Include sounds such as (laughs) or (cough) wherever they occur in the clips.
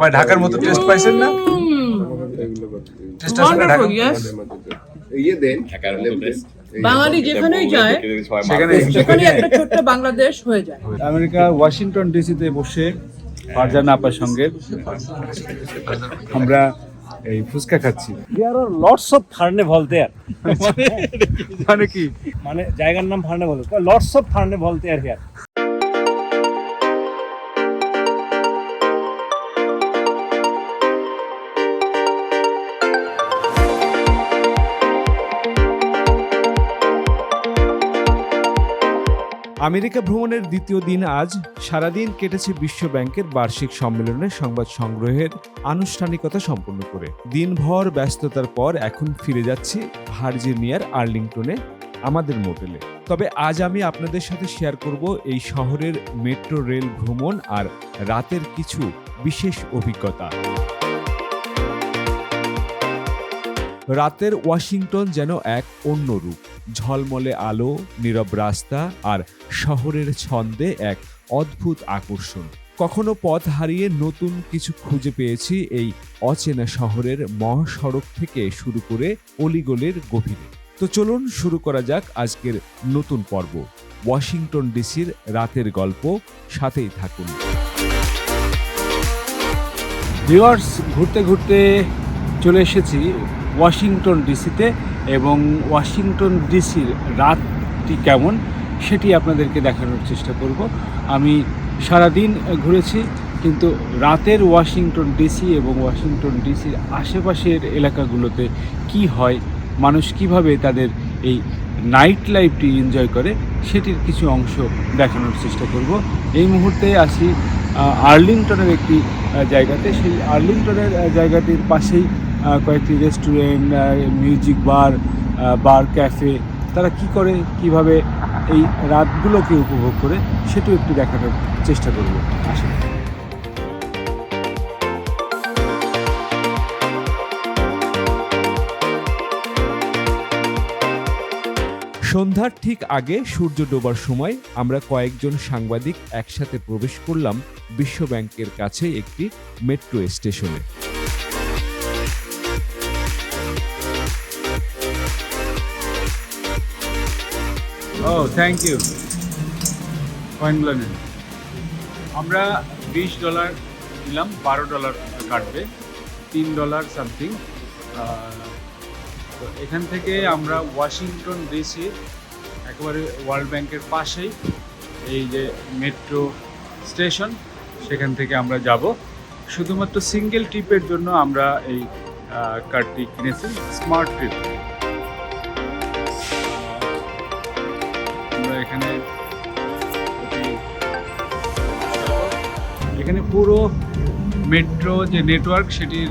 ভাই ঢাকার মতো টেস্ট পাইছেন না? টেস্ট আছে ঢাকা ইয়ে দেন। ঢাকার মতো লেবু বাঙালি যেখানেই যায় সেখানে সেখানে একটা ছোট্ট বাংলাদেশ হয়ে যায়। আমেরিকা ওয়াশিংটন ডিসিতে বসে ফারজান আপার সঙ্গে আমরা এই ফুচকা খাচ্ছি। দেয়ার আর লটস অফ ফার্নেভল দেয়ার মানে কি? মানে জায়গার নাম ফার্নেভল লটস অফ ফার্নেভল দেয়ার হিয়ার আমেরিকা ভ্রমণের দ্বিতীয় দিন আজ। সারাদিন কেটেছে বিশ্ব ব্যাংকের বার্ষিক সম্মেলনে সংবাদ সংগ্রহের আনুষ্ঠানিকতা সম্পন্ন করে। দিনভর ব্যস্ততার পর এখন ফিরে যাচ্ছি ভার্জিনিয়ার আর্লিংটনে, আমাদের মোটেলে। তবে আজ আমি আপনাদের সাথে শেয়ার করব এই শহরের মেট্রো রেল ভ্রমণ আর রাতের কিছু বিশেষ অভিজ্ঞতা। রাতের ওয়াশিংটন যেন এক অন্য রূপ। ঝলমলে আলো, নীরব রাস্তা আর শহরের ছন্দে এক অদ্ভুত আকর্ষণ। কখনো পথ হারিয়ে নতুন কিছু খুঁজে পেয়েছি এই অচেনা শহরের মহাসড়ক থেকে শুরু করে অলিগলের গভীরে। তো চলুন শুরু করা যাক আজকের নতুন পর্ব। ওয়াশিংটন ডিসির রাতের গল্প, সাথেই থাকুন। ঘুরতে ঘুরতে চলে এসেছি ওয়াশিংটন ডিসিতে। এবং ওয়াশিংটন ডিসির রাতটি কেমন সেটি আপনাদেরকে দেখানোর চেষ্টা করব। আমি সারাদিন ঘুরেছি, কিন্তু রাতের ওয়াশিংটন ডিসি এবং ওয়াশিংটন ডিসির আশেপাশের এলাকাগুলোতে কি হয়, মানুষ কীভাবে তাদের এই নাইট লাইফটি এনজয় করে, সেটির কিছু অংশ দেখানোর চেষ্টা করব। এই মুহূর্তে আসি আর্লিংটনের একটি জায়গাতে। সেই আর্লিংটনের জায়গাটির পাশেই কয়েকটি restaurant music bar bar cafe তারা কি করে, কীভাবে এই রাতগুলোকে উপভোগ করে, সেটাও একটু দেখানোর চেষ্টা করব। আসলে সন্ধ্যার ঠিক আগে সূর্য ডোবার সময় আমরা কয়েকজন সাংবাদিক একসাথে প্রবেশ করলাম বিশ্ব ব্যাংকের কাছে একটি মেট্রো স্টেশনে ও থ্যাংক ইউ কয়েনগুলো আমরা বিশ ডলার দিলাম, বারো ডলার কাটবে, তিন ডলার সামথিং তো এখান থেকে আমরা ওয়াশিংটন ডিসি একেবারে ওয়ার্ল্ড ব্যাংকের পাশেই এই যে মেট্রো স্টেশন সেখান থেকে আমরা যাব। শুধুমাত্র সিঙ্গেল ট্রিপের জন্য আমরা এই কার্ডটি কিনেছি স্মার্ট ট্রিপ এখানে এখানে পুরো মেট্রো যে নেটওয়ার্ক সেটির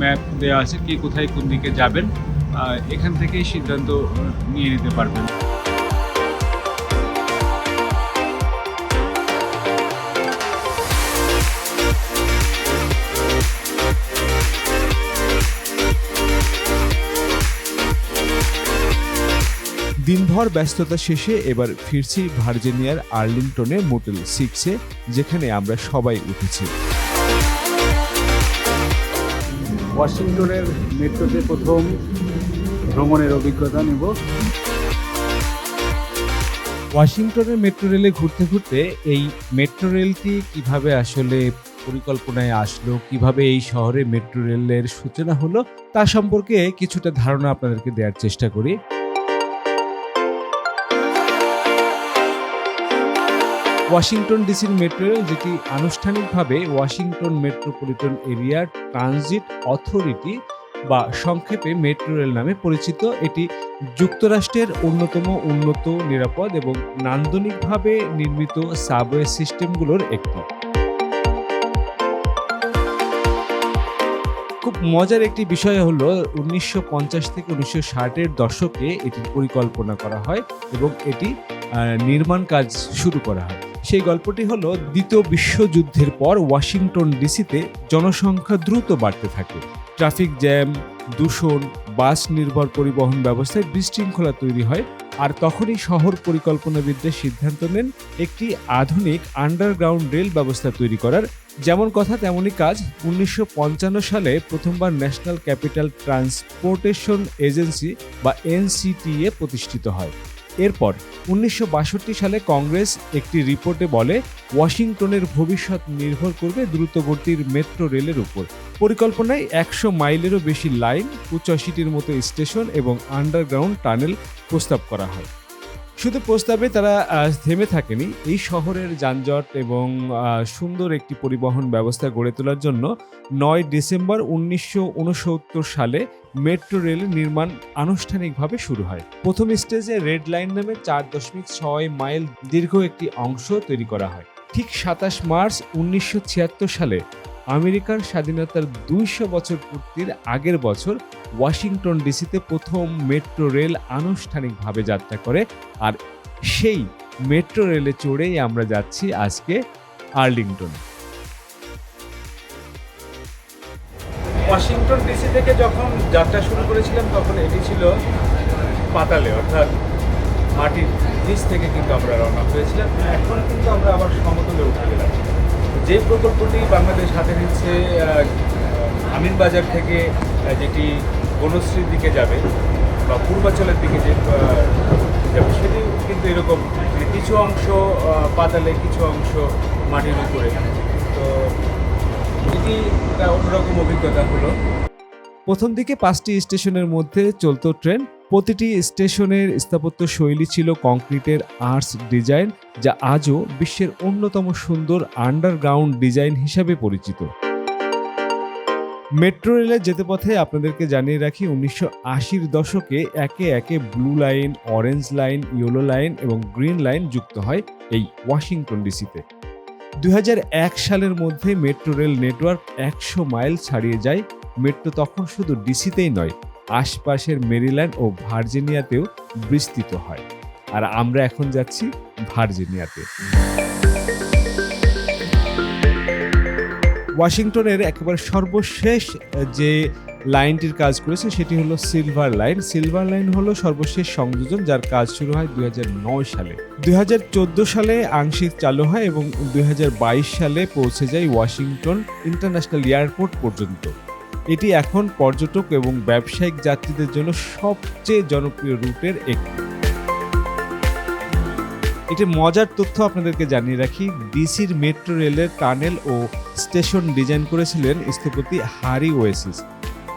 ম্যাপ দেওয়া আছে, কি কোথায় কোন দিকে যাবেন এখান থেকেই সিদ্ধান্ত নিয়ে নিতে পারবেন। দিনভর ব্যস্ততা শেষে এবার ফিরছি ভার্জিনিয়ার আর্লিংটনে মোটেল সিক্সে যেখানে আমরা সবাই উঠেছি। ওয়াশিংটনের মেট্রোতে প্রথম ভ্রমণের অভিজ্ঞতা নেব। ওয়াশিংটনের মেট্রো রেলে ঘুরতে ঘুরতে এই মেট্রো রেলটি কীভাবে আসলে পরিকল্পনায় আসলো কীভাবে এই শহরে মেট্রো রেলের সূচনা হলো তা সম্পর্কে কিছুটা ধারণা আপনাদেরকে দেওয়ার চেষ্টা করি। ওয়াশিংটন ডিসির মেট্রো রেল, যেটি আনুষ্ঠানিকভাবে ওয়াশিংটন মেট্রোপলিটন এরিয়ার ট্রানজিট অথরিটি বা সংক্ষেপে মেট্রো রেল নামে পরিচিত। এটি যুক্তরাষ্ট্রের অন্যতম উন্নত, নিরাপদ এবং নান্দনিকভাবে নির্মিত সাবওয়ে সিস্টেমগুলোর একটি। খুব মজার একটি বিষয় হলো, উনিশশো পঞ্চাশ থেকে উনিশশো ষাটের দশকে এটির পরিকল্পনা করা হয় এবং এটি নির্মাণ কাজ শুরু করা হয়। সেই গল্পটি হলো দ্বিতীয় বিশ্বযুদ্ধের পর ওয়াশিংটন ডিসিতে জনসংখ্যা দ্রুত বাড়তে থাকে। ট্রাফিক জ্যাম, দূষণ, বাস নির্ভর পরিবহন ব্যবস্থায় বিশৃঙ্খলা তৈরি হয় আর তখনই শহর পরিকল্পনাবিদদের সিদ্ধান্ত নেন একটি আধুনিক আন্ডারগ্রাউন্ড রেল ব্যবস্থা তৈরি করার। যেমন কথা, তেমনই কাজ উনিশশো পঞ্চান্ন সালে প্রথমবার ন্যাশনাল ক্যাপিটাল ট্রান্সপোর্টেশন এজেন্সি বা এনসিটিএ প্রতিষ্ঠিত হয়। এরপর উনিশশো বাষট্টি সালে কংগ্রেস একটি রিপোর্টে বলে, ওয়াশিংটনের ভবিষ্যৎ নির্ভর করবে দ্রুতগতির মেট্রো রেলের উপর। পরিকল্পনায় একশো মাইলেরও বেশি লাইন পঁচাশিটির মতো স্টেশন এবং আন্ডারগ্রাউন্ড টানেল প্রস্তাব করা হয়। শুধু প্রস্তাবে তারা থেমে থাকেনি। এই শহরের যানজট এবং সুন্দর একটি পরিবহন ব্যবস্থা গড়ে তোলার জন্য নয় ডিসেম্বর উনিশশো উনসত্তর সালে মেট্রো রেল নির্মাণ আনুষ্ঠানিকভাবে শুরু হয়। প্রথম স্টেজে রেড লাইন নামে চার দশমিক ছয় মাইল দীর্ঘ একটি অংশ তৈরি করা হয়। ঠিক সাতাশ মার্চ উনিশশো ছিয়াত্তর সালে আমেরিকার স্বাধীনতার দুইশো বছর পূর্তির আগের বছর ওয়াশিংটন ডিসিতে প্রথম মেট্রো রেল আনুষ্ঠানিকভাবে যাত্রা করে আর সেই মেট্রো রেলে চড়েই আমরা যাচ্ছি আজকে আর্লিংটন। ওয়াশিংটন ডিসি থেকে যখন যাত্রা শুরু করেছিলাম তখন এটি ছিল পাতালে অর্থাৎ মাটির নিচ থেকে কিন্তু আমরা রওনা হয়েছিলাম। এখন কিন্তু আমরা আবার সমতলে উঠে গেলাম। যে প্রকল্পটি বাংলাদেশ হাতে নিচ্ছে আহ, আমিনবাজার থেকে যেটি বনশ্রীর দিকে যাবে বা পূর্বাঞ্চলের দিকে যে যাবে সেটি কিন্তু এরকম মানে কিছু অংশ পাতালে কিছু অংশ মাটির উপরে। তো অন্যরকম অভিজ্ঞতা হলো? প্রথম দিকে পাঁচটি স্টেশনের মধ্যে চলতো ট্রেন। প্রতিটি স্টেশনের স্থাপত্য শৈলী ছিল কংক্রিটের আর্টস ডিজাইন, যা আজও বিশ্বের অন্যতম সুন্দর আন্ডারগ্রাউন্ড ডিজাইন হিসাবে পরিচিত। মেট্রো রেলের যেতে পথে আপনাদেরকে জানিয়ে রাখি, উনিশশো আশির দশকে একে একে blue line, orange line, yellow line এবং গ্রিন লাইন যুক্ত হয় এই ওয়াশিংটন ডিসিতে। দু হাজার এক সালের মধ্যে মেট্রো রেল নেটওয়ার্ক একশো মাইল ছাড়িয়ে যায়। মেট্রো তখন শুধু ডিসিতেই নয়, আশপাশের মেরিল্যান্ড ও ভার্জিনিয়াতেও বিস্তৃত হয়। আর আমরা এখন যাচ্ছি ভার্জিনিয়াতে। ওয়াশিংটনের একেবারে সর্বশেষ যে লাইনটির কাজ করেছে সেটি হলো সিলভার লাইন। সিলভার লাইন হলো সর্বশেষ সংযোজন যার কাজ শুরু হয় দুই হাজার নয় সালে। দুই হাজার চোদ্দ সালে আংশিক চালু হয় এবং দু হাজার বাইশ সালে পৌঁছে যায় ওয়াশিংটন ইন্টারন্যাশনাল এয়ারপোর্ট পর্যন্ত। এটি এখন পর্যটক এবং ব্যবসায়িক যাত্রীদের জন্য সবচেয়ে জনপ্রিয় রুটের একটি। একটি মজার তথ্য আপনাদেরকে জানিয়ে রাখি, ডিসির মেট্রো রেলের টানেল ও স্টেশন ডিজাইন করেছিলেন স্থপতি হারি ওয়েসিস।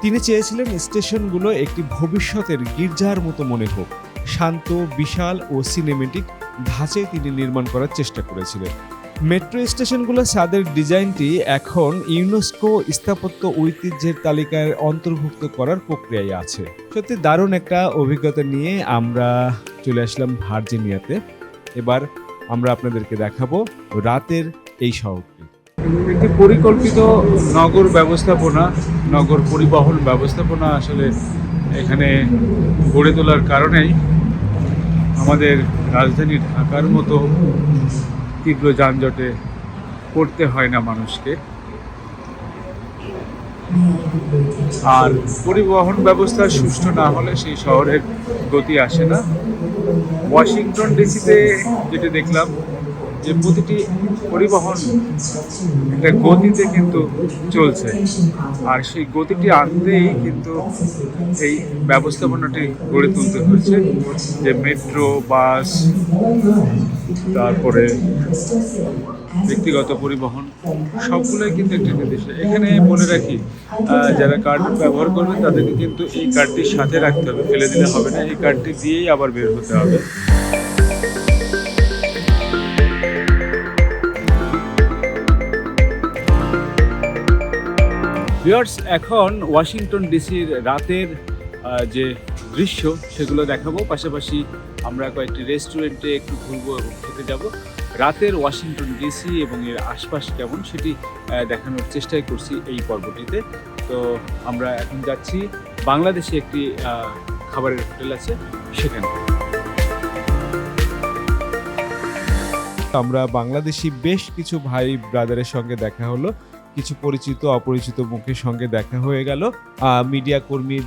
তিনি চেয়েছিলেন স্টেশনগুলো একটি ভবিষ্যতের গির্জার মতো মনে হোক। শান্ত, বিশাল ও সিনেমেটিক ধাঁচে তিনি নির্মাণ করার চেষ্টা করেছিলেন। মেট্রো স্টেশনগুলো ছাদের ডিজাইনটি এখন ইউনেস্কো স্থাপত্য ঐতিহ্যের তালিকায় অন্তর্ভুক্ত করার প্রক্রিয়ায় আছে। সত্যি দারুণ একটা অভিজ্ঞতা নিয়ে আমরা চলে আসলাম ভার্জিনিয়াতে। এবার আমরা আপনাদেরকে দেখাবো রাতের এই শহরটি একটি পরিকল্পিত নগর ব্যবস্থাপনা, নগর পরিবহন ব্যবস্থাপনা আসলে এখানে গড়ে তোলার কারণেই আমাদের রাজধানী ঢাকার মতো তীব্র যানজটে পড়তে হয় না মানুষকে। আর পরিবহন ব্যবস্থা সুষ্ঠু না হলে সেই শহরের গতি আসে না। ওয়াশিংটন ডিসিতে যেটা দেখলাম যে প্রতিটি পরিবহন একটা গতিতে কিন্তু চলছে। আর সেই গতিটি আনতেই কিন্তু এই ব্যবস্থাপনাটি গড়ে তুলতে হয়েছে, যে মেট্রো, বাস, তারপরে ব্যক্তিগত পরিবহন, সবগুলোই কিন্তু একটি নির্দিষ্ট। এখানে বলে রাখি যারা কার্ড ব্যবহার করবে তাদেরকে কিন্তু এই কার্ডটির সাথে রাখতে হবে, ফেলে দিলে হবে না, এই কার্ডটি দিয়েই আবার বের হতে হবে। ভিউয়ার্স এখন ওয়াশিংটন ডিসির রাতের যে দৃশ্য সেগুলো দেখাবো। পাশাপাশি আমরা কয়েকটি রেস্টুরেন্টে একটু ঘুরবো এবং খেতে যাব। রাতের ওয়াশিংটন ডিসি এবং এর আশপাশ কেমন সেটি দেখানোর চেষ্টাই করছি এই পর্বটিতে। তো আমরা এখন যাচ্ছি বাংলাদেশে একটি খাবারের হোটেল আছে, সেখানে। আমরা বাংলাদেশি বেশ কিছু ভাই ব্রাদারের সঙ্গে দেখা হলো। কিছু পরিচিত, অপরিচিত মুখের সঙ্গে দেখা হয়ে গেল। মিডিয়া কর্মীর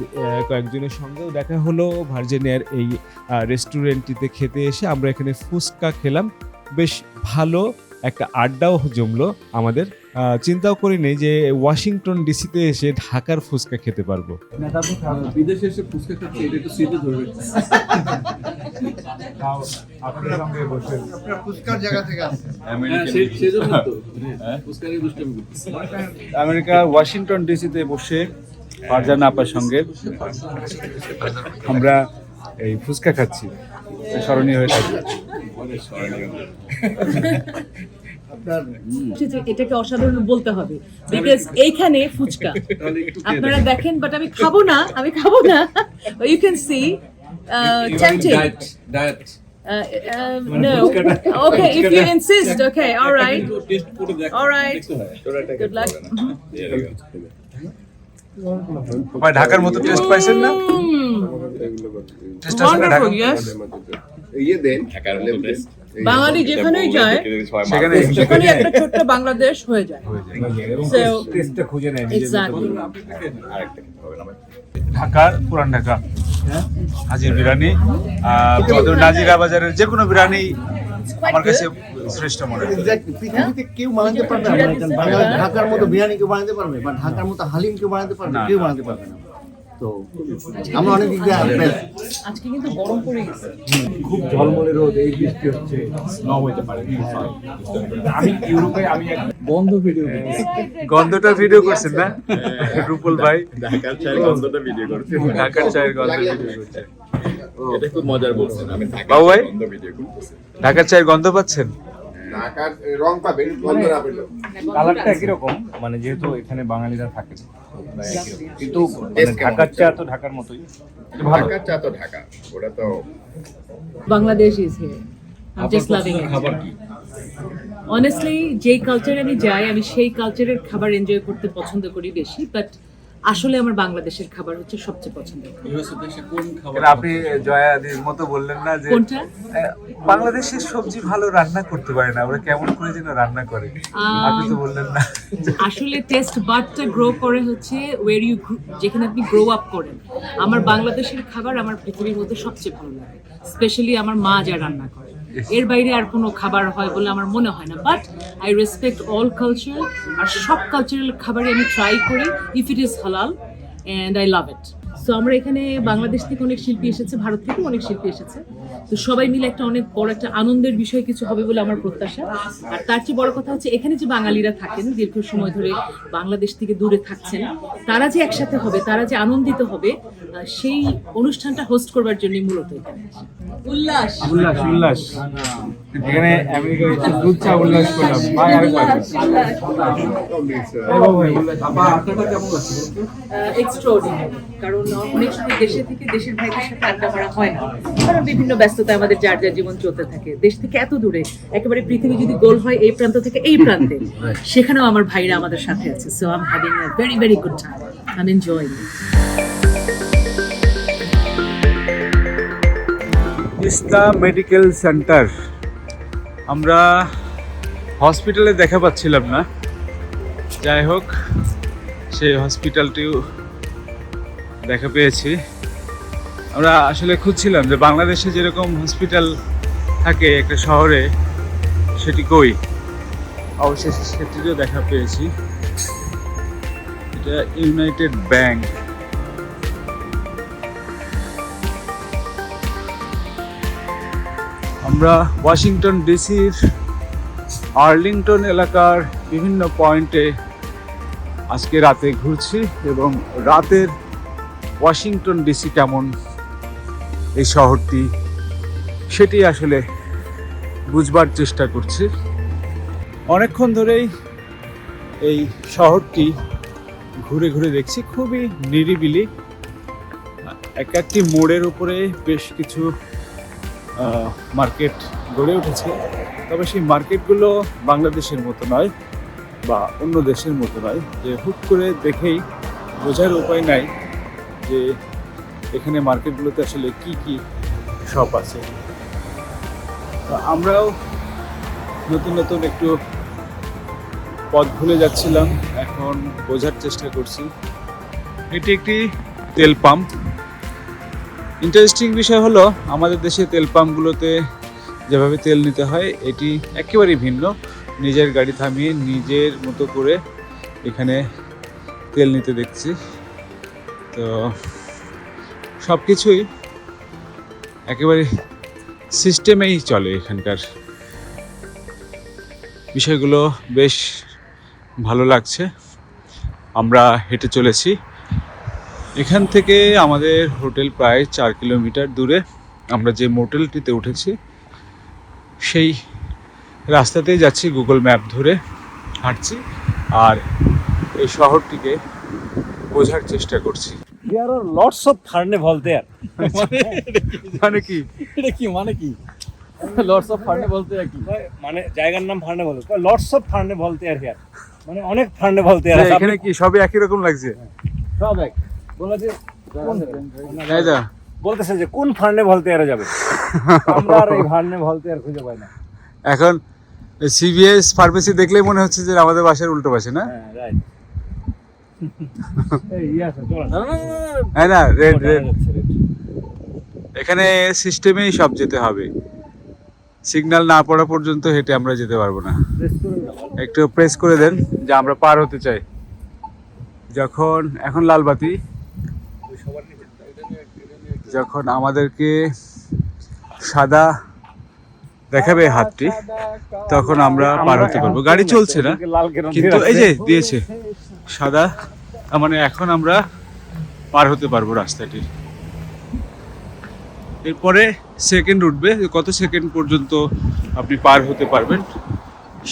কয়েকজনের সঙ্গেও দেখা হলো। ভার্জিনিয়ার এই রেস্টুরেন্টটিতে খেতে এসে আমরা এখানে ফুচকা খেলাম। বেশ ভালো একটা আড্ডাও জমলো আমাদের। চিন্তাও করিনি যে ওয়াশিংটন ডিসিতে এসে ঢাকার ফুচকা খেতে পারব। বিদেশে এসে ফুচকা খাচ্ছে এটা একটু স্মৃতি হ্যাঁ করতেছে। আমেরিকা ওয়াশিংটন ডিসিতে বসে ফারজানা আপার সঙ্গে আমরা এই ফুচকা খাচ্ছি। স্মরণীয় হয়ে থাকবে। এটাকে অসাধারণ বলতে হবে। বিকজ এইখানে ফুচকা। আপনারা দেখেন। বাট আমি খাব না আমি খাব না। You can see tempting diet diet no. (laughs) okay if you insist okay all right. Taste all right. Good luck. ভাই ঢাকার মতো টেস্ট পাইছেন না টেস্ট আছে না ঢাকা wonderful yes. ইয়ে দেন লেবু দেন। বাঙালি যেখানেই যায় সেখানে সেখানে একটা ছোট্ট বাংলাদেশ হয়ে যায় so টেস্টটা খুঁজে নেয় নিজের exactly. ঢাকার পুরান ঢাকা। হাজির বিরিয়ানি আর নাজিরা বাজারের যে কোনো বিরিয়ানি আমার কাছে শ্রেষ্ঠ মনে হয়। পৃথিবীতে কেউ বানাতে পারবে না। ঢাকার মতো বিরিয়ানি কেউ বানাতে পারবে বা ঢাকার মতো হালিম কেউ বানাতে পারবে কেউ বানাতে পারবে না। তো আমরা অনেক দিক দিয়ে আজকে কিন্তু গরম পড়ে গেছে। খুব ঝলমলে রোদ এই বৃষ্টি হচ্ছে স্নো হইতে পারে আমি ইউরোপে আমি এক বন্ধ ভিডিও গন্ধটা ভিডিও করছেন না? রুপুল ভাই। ঢাকার চায়ের গন্ধটা ভিডিও করছি। ঢাকার চায়ের গন্ধ ভিডিও করছে। এটা খুব মজার বলছেন আমি ঢাকার বাবু ভাই? চায়ের গন্ধ ভিডিও করতেছি। ঢাকার চায়ের গন্ধ পাচ্ছেন? ঢাকার রং পাবেন গন্ধ না পেলেও। কালারটা একই রকম মানে যেহেতু এখানে বাঙালিরা থাকে। কিন্তু মানে ঢাকার চা তো ঢাকার মতোই। ঢাকার চা তো ঢাকা ওটা তো. খাবার কি? অনেস্টলি যেই কালচারে আমি যাই আমি সেই কালচারের খাবার এনজয় করতে পছন্দ করি বেশি বাট আসলে আমার বাংলাদেশের খাবার হচ্ছে সবচেয়ে পছন্দের ইউএসএ দেশে কোন খাবার আপনি জয়াদির মতো বললেন না যে কোনটা? বাংলাদেশের সবজি ভালো রান্না করতে পারে না ওরা কেমন করে যেন রান্না করে। আপনি তো বললেন না। আসলে টেস্ট বাডটা গ্রো করে হচ্ছে ওয়ের ইউ যেখানে আপনি গ্রো আপ করেন। আমার বাংলাদেশের খাবার আমার পৃথিবীর মধ্যে সবচেয়ে ভালো লাগে স্পেশালি আমার মা যা রান্না করে। এর বাইরে আর কোনো খাবার হয় বলে আমার মনে হয় না। But I respect all cultural আর সব কালচারাল খাবারই আমি ট্রাই করি if it is halal and I love it so আমরা এখানে বাংলাদেশ থেকে অনেক শিল্পী এসেছে, ভারত থেকেও অনেক শিল্পী এসেছে। তো সবাই মিলে একটা অনেক বড় একটা আনন্দের বিষয় কিছু হবে বলে আমার প্রত্যাশা। আর তার চেয়ে বড় কথা হচ্ছে এখানে যে বাঙালিরা থাকেন দীর্ঘ সময় ধরে বাংলাদেশ থেকে দূরে থাকছেন তারা যে একসাথে হবে তারা যে আনন্দিত হবে সেই অনুষ্ঠানটা হোস্ট করবার জন্য মূলত এখানে উল্লাস। উল্লাস উল্লাস। এখানে আমেরিকা এসে দুধ চা উল্লাস করলাম। ভাই আরেকবার এক্সট্রাঅর্ডিনারি কারণ অনেক সময় দেশে থেকে দেশের ভাইদের সাথে আড্ডা মারা হয় না। কারণ বিভিন্ন ব্যস্ততায় আমাদের যার যার জীবন চলতে থাকে। দেশ থেকে এত দূরে একেবারে পৃথিবী যদি গোল হয় এই প্রান্ত থেকে এই প্রান্তে (laughs) সেখানেও আমার ভাইরা আমাদের সাথে আছে। So I'm having a very very good time I am enjoying Teesta medical centre আমরা হসপিটালে দেখা পাচ্ছিলাম না। যাই হোক সেই হসপিটালটিও দেখা পেয়েছি। আমরা আসলে খুঁজছিলাম যে বাংলাদেশে যেরকম হসপিটাল থাকে একটা শহরে, সেটি কই? অবশেষে সেটিরও দেখা পেয়েছি। এটা ইউনাইটেড ব্যাংক আমরা ওয়াশিংটন ডিসির আর্লিংটন এলাকার বিভিন্ন পয়েন্টে আজকে রাতে ঘুরছি এবং রাতের ওয়াশিংটন ডিসি কেমন? এই শহরটি। সেটি আসলে বুঝবার চেষ্টা করছি। অনেকক্ষণ ধরেই এই শহরটি ঘুরে ঘুরে দেখছি। খুবই নিরিবিলি। এক একটি মোড়ের উপরে বেশ কিছু মার্কেট গড়ে উঠেছে। তবে সেই মার্কেটগুলো বাংলাদেশের মতো নয় বা অন্য দেশের মতো নয় যে হুট করে দেখেই বোঝার উপায় নাই যে এখানে মার্কেটগুলোতে আসলে কি কি শপ আছে? তো আমরাও নতুন নতুন একটু পথ ভুলে যাচ্ছিলাম, এখন বোঝার চেষ্টা করছি। এটি একটি তেল পাম্প। ইন্টারেস্টিং বিষয় হলো, আমাদের দেশে তেল পাম্পগুলোতে যেভাবে তেল নিতে হয়, এটি একেবারেই ভিন্ন। নিজের গাড়ি থামিয়ে নিজের মতো করে এখানে তেল নিতে দেখছি। তো সব কিছুই একেবারে সিস্টেমেই চলে এখানকার। বিষয়গুলো বেশ ভালো লাগছে। আমরা হেঁটে চলেছি। এখান থেকে আমাদের হোটেল প্রায় চার কিলোমিটার দূরে আমরা যে মোটেলটিতে উঠেছি, সেই রাস্তাতেই যাচ্ছি গুগল ম্যাপ ধরে হাঁটছি আর এই শহরটিকে বোঝার চেষ্টা করছি। দেয়ার আর লটস অফ দেয়ার মানে কি? এটা কি মানে কি? লর্ডস অফ ফার্নে বলতে কি? মানে জায়গার নাম অফ হিয়ার মানে অনেক এখানে কি সবই একই রকম লাগছে? সব এক। কোন তাই বলতেছে যে কোন ফার্নে আর যাবে? আমরা আর এই ফার্নে ভলতে আর খুঁজে পাই না। এখন সিবিএস ফার্মেসি দেখলেই মনে হচ্ছে যে আমাদের বাসার উল্টো পাশে না? হ্যাঁ রাইট চলো হ্যাঁ না রেড রেড এখানে সিস্টেমেই সব যেতে হবে। সিগন্যাল না পড়া পর্যন্ত হেঁটে আমরা যেতে পারব না। একটু প্রেস করে দেন যে আমরা পার হতে চাই। যখন এখন লালবাতি। যখন আমাদেরকে সাদা দেখাবে হাতটি তখন আমরা পার হতে পারব। গাড়ি চলছে না কিন্তু এই যে দিয়েছে। সাদা মানে এখন আমরা পার হতে পারব রাস্তাটি। এরপরে সেকেন্ড উঠবে কত সেকেন্ড পর্যন্ত আপনি পার হতে পারবেন,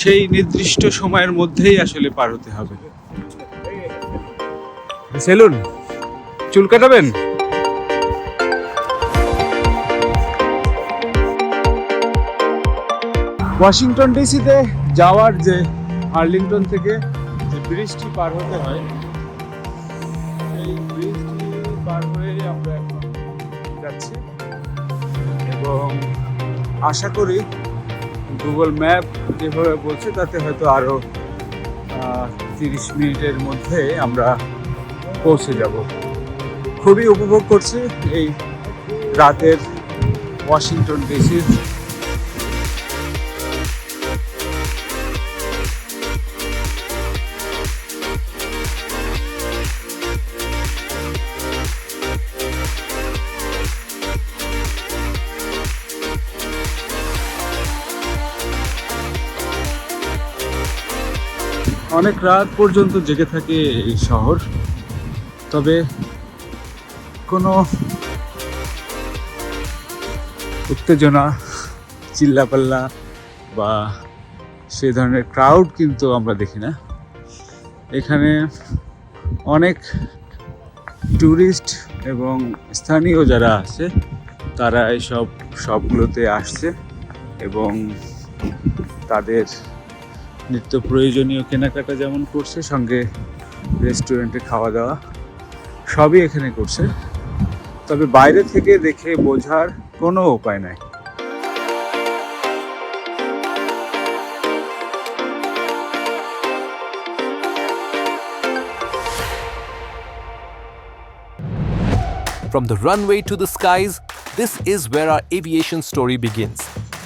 সেই নির্দিষ্ট সময়ের মধ্যেই আসলে পার হতে হবে। সেলুন, চুল কাটাবেন? ওয়াশিংটন ডিসিতে যাওয়ার যে আর্লিংটন থেকে ব্রিজটি পার হতে হয়। এই ব্রিজটি পার হয়ে আমরা এখন যাচ্ছি। এবং আশা করি গুগল ম্যাপ যেভাবে বলছে, তাতে হয়তো আরও তিরিশ মিনিটের মধ্যে আমরা পৌঁছে যাব। খুবই উপভোগ করছি এই রাতের ওয়াশিংটন ডিসির অনেক রাত পর্যন্ত জেগে থাকে এই শহর। তবে কোনো উত্তেজনা, চিল্লাপাল্লা বা সে ধরনের ক্রাউড কিন্তু আমরা দেখি না। এখানে অনেক ট্যুরিস্ট এবং স্থানীয় যারা আছে, তারা এইসব সবগুলোতে আসছে এবং তাদের নিত্য প্রয়োজনীয় কেনাকাটা যেমন করছে সঙ্গে রেস্টুরেন্টে খাওয়া দাওয়া সবই এখানে করছে তবে বাইরে থেকে দেখে বোঝার কোনো উপায় নাই From the runway to the skies, this is where our aviation story begins.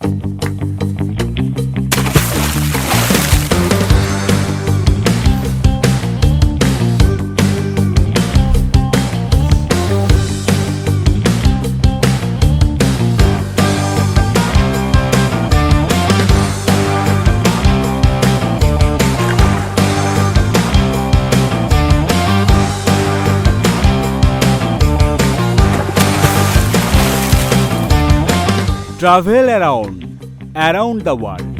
Thank you. Travel around around the world